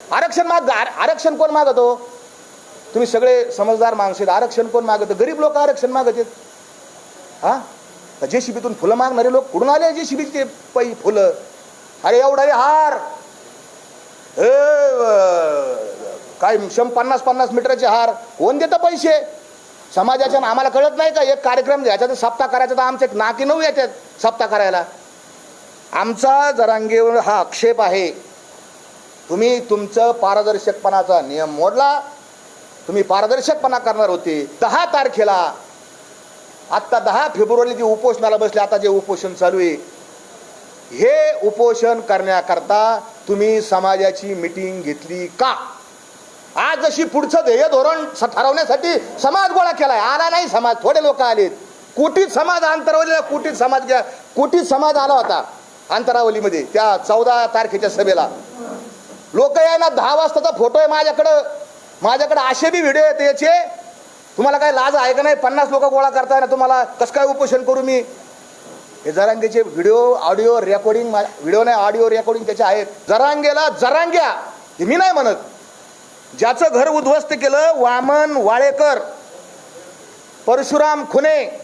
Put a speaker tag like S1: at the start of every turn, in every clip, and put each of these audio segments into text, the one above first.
S1: आरक्षण माग आरक्षण कोण मागतो? तुम्ही सगळे समजदार माणसे आरक्षण कोण मागत? गरीब लोक आरक्षण मागत हा? जे शिबीतून फुलं मागणारे लोक कुठून आले जे शिबीचे पै फुलं? अरे एवढा हार ए, काय शं पन्नास पन्नास मीटरचे हार? कोण देतं पैसे? समाजाच्या आम्हाला कळत नाही का? एक कार्यक्रम याच्यात सप्ताह करायचा तर आमचे नाकी नऊ येतात सप्ताह करायला. आमचा जरांगेवर हा आक्षेप आहे. तुम्ही तुमचं पारदर्शकपणाचा नियम मोडला तुम्ही पारदर्शकपणा करणार होते. दहा तारखेला आत्ता दहा फेब्रुवारी जे उपोषणाला बसले आता जे उपोषण चालू आहे हे उपोषण करण्याकरता तुम्ही समाजाची मिटिंग घेतली का? आज जशी पुढचं ध्येय धोरण ठरवण्यासाठी समाज गोळा केलाय. आला नाही समाज थोडे लोक आलेत. कोटीत समाज अंतरावलीला कोटीत समाज घ्या कोटीत समाज आला होता अंतरावलीमध्ये त्या चौदा तारखेच्या सभेला. लोक आहे ना दहा वाजताचा फोटो आहे माझ्याकडं. माझ्याकडं असे बी व्हिडिओ आहेत याचे. तुम्हाला काय लाज आहे का नाही? पन्नास लोक गोळा करताय ना तुम्हाला कसं काय उपोषण करू मी? हे जरांगेचे व्हिडिओ ऑडिओ रेकॉर्डिंग व्हिडिओ नाही ऑडिओ रेकॉर्डिंग त्याचे आहेत. जरांगेला जरांग्या. हे मी नाही म्हणत. ज्याचं घर उद्ध्वस्त केलं वामन वाळेकर परशुराम खुने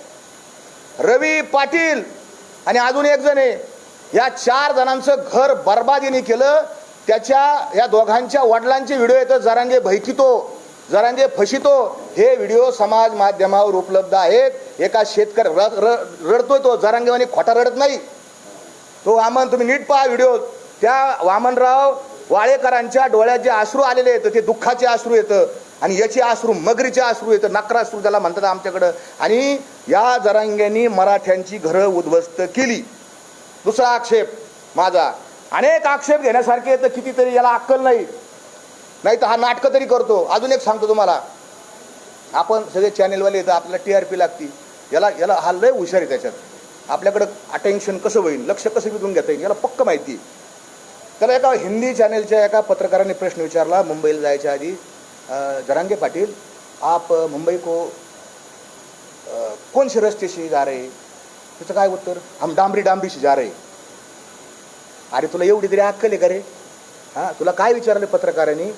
S1: रवी पाटील आणि अजून एक जण आहे. या चार जणांचं घर बर्बादीने केलं. त्याच्या या दोघांच्या वडिलांचे व्हिडिओ येतात. जरांगे भैकितो जरांगे फशितो. हे व्हिडिओ समाज माध्यमावर उपलब्ध आहेत. एका शेतकरी रडतोय तो. जरांगेवानी खोटा रडत नाही. तो वामन तुम्ही नीट पहा व्हिडिओ त्या वामनराव वाळेकरांच्या डोळ्यात जे आश्रू आलेले आहेत. ते दुःखाचे आश्रू येतं आणि याचे आश्रू मगरीचे आश्रू येतं नकराश्रू त्याला म्हणतात आमच्याकडं. आणि या जरांग्यांनी मराठ्यांची घरं उद्ध्वस्त केली. दुसरा आक्षेप माझा. अनेक आक्षेप घेण्यासारखे येतं कितीतरी याला अक्कल नाही. नाही तर हा नाटकं तरी करतो. अजून एक सांगतो तुम्हाला. आपण सगळे चॅनेलवाले येतं आपल्याला टी आर पी लागती. याला याला हा लय हुशार आहे त्याच्यात. आपल्याकडं अटेन्शन कसं होईल लक्ष कसं विधून घेता येईल याला पक्क माहिती. त्याला एका हिंदी चॅनेलच्या एका पत्रकाराने प्रश्न विचारला मुंबईला जायच्या आधी. जरांगे पाटील आप मुंबई को कोणशी कौन से रस्ते से जा रहे? त्याचं काय उत्तर? हम डांबरी डांबरी से जा रहे. अरे तुला एवढी तरी अक्कल आहे का रे? हां तुला काय विचारलं पत्रकारांनी?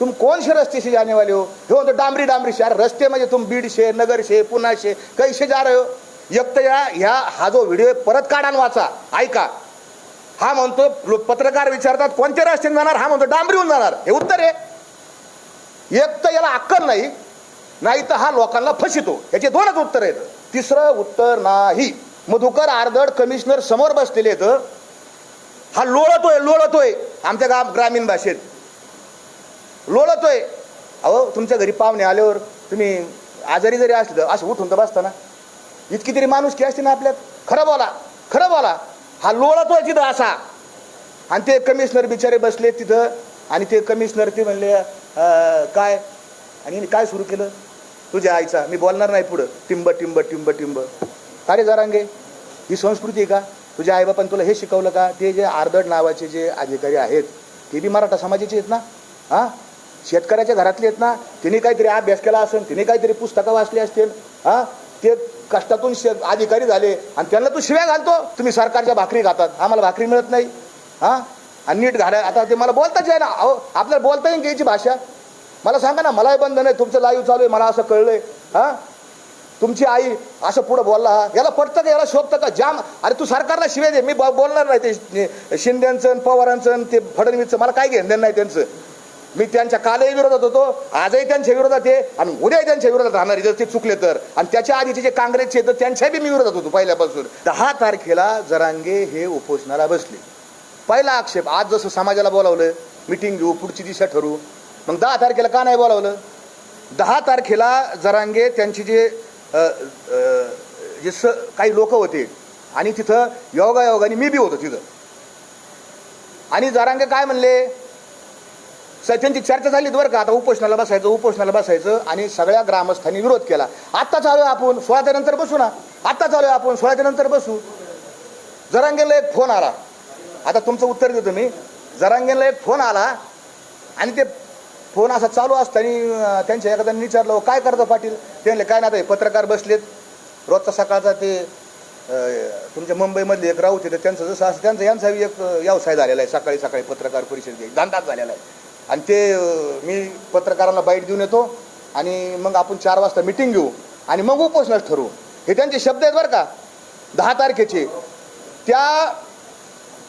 S1: तुम कौन से रस्ते से जाने वाले हो? हे म्हणतो डांबरी डांबरी शहर अरे रस्ते म्हणजे तुम बीड शे नगर शे शे कैसे जा रहे हो? एक तर या ह्या हा जो व्हिडिओ परत काढा वाचा. ऐका. हा म्हणतो पत्रकार विचारतात कोणत्या रस्त्याने जाणार? हा म्हणतो डांबरीहून जाणार. हे उत्तर आहे. एक तर याला अक्कल नाही नाही तर हा लोकांना फसितो याचे दोनच उत्तर आहेत. तिसरं उत्तर नाही. मधुकर आर्दड कमिशनर समोर बसलेले आहेत. हा लोळतोय लोळतोय आमच्या गाव ग्रामीण भाषेत. लोळतोय. अहो तुमच्या घरी पाहुणे आल्यावर तुम्ही आजारी जरी असलं तर असं उठून तर बसताना इतकी तरी माणूस की असते ना आपल्यात. खरं बोला खरं बोला. हा लोळतोय तिथं असा. आणि ते कमिशनर बिचारे बसले तिथं आणि ते कमिशनर ते म्हणले काय? आणि काय सुरू केलं? तुझ्या आईचा मी बोलणार नाही पुढं. टिंब टिंब टिंब टिंब. अरे जरांगे ही संस्कृती आहे का? तुझ्या आईबापान तुला हे शिकवलं का? ते जे आर्दड नावाचे जे अधिकारी आहेत ते बी मराठा समाजाचे आहेत ना? हां? शेतकऱ्याच्या घरातले आहेत ना? तिने काहीतरी अभ्यास केला असेल तिने काहीतरी पुस्तकं वाचली असतील हां? ते कष्टातून शे अधिकारी झाले आणि त्यांना तू शिव्या घालतो? तुम्ही सरकारच्या भाकरी खातात. आम्हाला भाकरी मिळत नाही. हां? आणि नीट घाला. आता ते मला बोलताच आहे ना अहो आपल्याला बोलता येईल घ्यायची भाषा? मला सांगा ना मलाही बंधन आहे. तुमचं लाईव्ह चालू आहे. मला असं कळलं आहे हां? तुमची आई असं पुढं बोलला याला पटतं का याला शोधतं का? जाम अरे तू सरकारला शिवे दे मी ब- बोलणार नाही ते शिंद्यांचं पवारांचं ते फडणवीसचं मला काय घेणं देणं नाही त्यांचं. मी त्यांच्या कालही विरोधात होतो आजही त्यांच्या विरोधात आहे आणि उद्याही त्यांच्या विरोधात राहणार जर ते चुकले तर. आणि त्याच्या आधीचे जे काँग्रेसचे तर त्यांच्याही मी विरोधात होतो पहिल्यापासून. दहा तारखेला जरांगे हे उपोषणाला बसले. पहिला आक्षेप आज जसं समाजाला बोलावलं मिटिंग घेऊ पुढची दिशा ठरवू. मग दहा तारखेला का नाही बोलावलं? दहा तारखेला जरांगे त्यांची जे जे स काही लोक होते आणि तिथं योगायोगाने मी बी होतो तिथं. आणि जरांगे काय म्हणले त्यांची चर्चा झाली बरं का आता उपोषणाला बसायचं उपोषणाला बसायचं आणि सगळ्या ग्रामस्थांनी विरोध केला. आत्ता चालू आहे आपण सोळाच्या नंतर बसू ना. आत्ता चालू आहे आपण सोळाच्या नंतर बसू. जरांगेला एक फोन आला. आता तुमचं उत्तर देतो मी. जरांगेला एक फोन आला आणि ते फोन असा चालू असताना आणि त्यांच्या एखाद्याने विचारलं काय करतो पाटील? त्यांना काय नाही पत्रकार बसलेत. रोजचा सकाळचा ते तुमच्या मुंबईमधले एक राऊत आहे तर त्यांचं जसं असं त्यांचा यांचा एक व्यवसाय झालेला आहे. सकाळी सकाळी पत्रकार परिषद घ्यायची धंदाच झालेला आहे. आणि ते मी पत्रकारांना बाईट देऊन येतो आणि मग आपण चार वाजता मिटिंग घेऊ आणि मग उपोषणास ठरवू. हे त्यांचे शब्द आहेत बरं का. दहा तारखेचे. त्या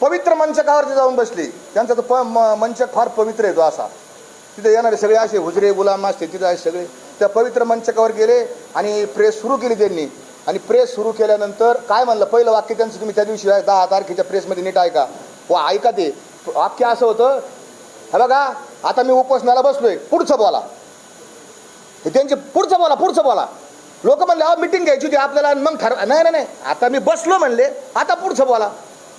S1: पवित्र मंचकावरती जाऊन बसली. त्यांचा तो प म- मंचक फार पवित्र आहे तो असा. तिथे येणारे सगळे असे हुजरे गुलाम असते तिथे असे सगळे त्या पवित्र मंचकावर गेले आणि प्रेस सुरू केली त्यांनी. आणि प्रेस सुरू केल्यानंतर काय म्हणलं? पहिलं वाक्य त्यांचं तुम्ही त्या दिवशी दहा तारखेच्या प्रेसमध्ये नीट ऐका. व ऐका ते. वाक्य असं होतं हे बघा आता मी उपोषणाला बसलोय पुढचं बोला. हे त्यांचे पुढचं बोला पुढचं बोला. लोक म्हणले अहो मिटिंग घ्यायची होती आपल्याला आणि मग ठरवा. नाही नाही नाही. आता मी बसलो म्हणले आता पुढचं बोला.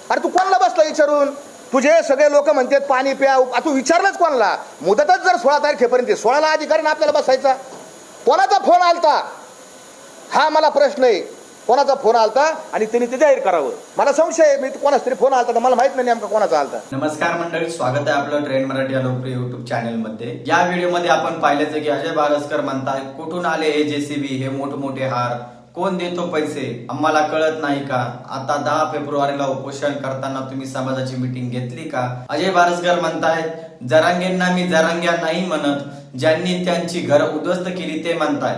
S1: अरे तू कोणाला बसला विचारून? तुझे सगळे लोक म्हणतात पाणी प्या तू विचारलंच कोणाला? मुदतच जर सोळा तारखेपर्यंत सोळाला अधिकाऱ्यांना आपल्याला बसायचा. कोणाचा फोन आलता? हा मला प्रश्न आहे. कोणाचा फोन आलता? आणि त्यांनी ते जाहीर करावं. मला संशय आहे, मी कोणाच तरी फोन आलता तर मला माहीत नाही नेमका कोणाचा आलता.
S2: नमस्कार मंडळी स्वागत आहे आपलं ट्रेन मराठी या लोकप्रिय युट्यूब चॅनलमध्ये. या व्हिडिओमध्ये आपण पाहिल्याचं की अजय बारसकर म्हणतात कुठून आले हे जेसीबी हे मोठमोठे हार? कोण देतो पैसे? आम्हाला कळत नाही का? आता दहा फेब्रुवारीला उपोषण करताना तुम्ही समाजाची मिटिंग घेतली का? अजय बारसकर म्हणतायत जरांगेंना मी जरांग्या नाही म्हणत. ज्यांनी त्यांची घर उद्ध्वस्त केली ते म्हणताय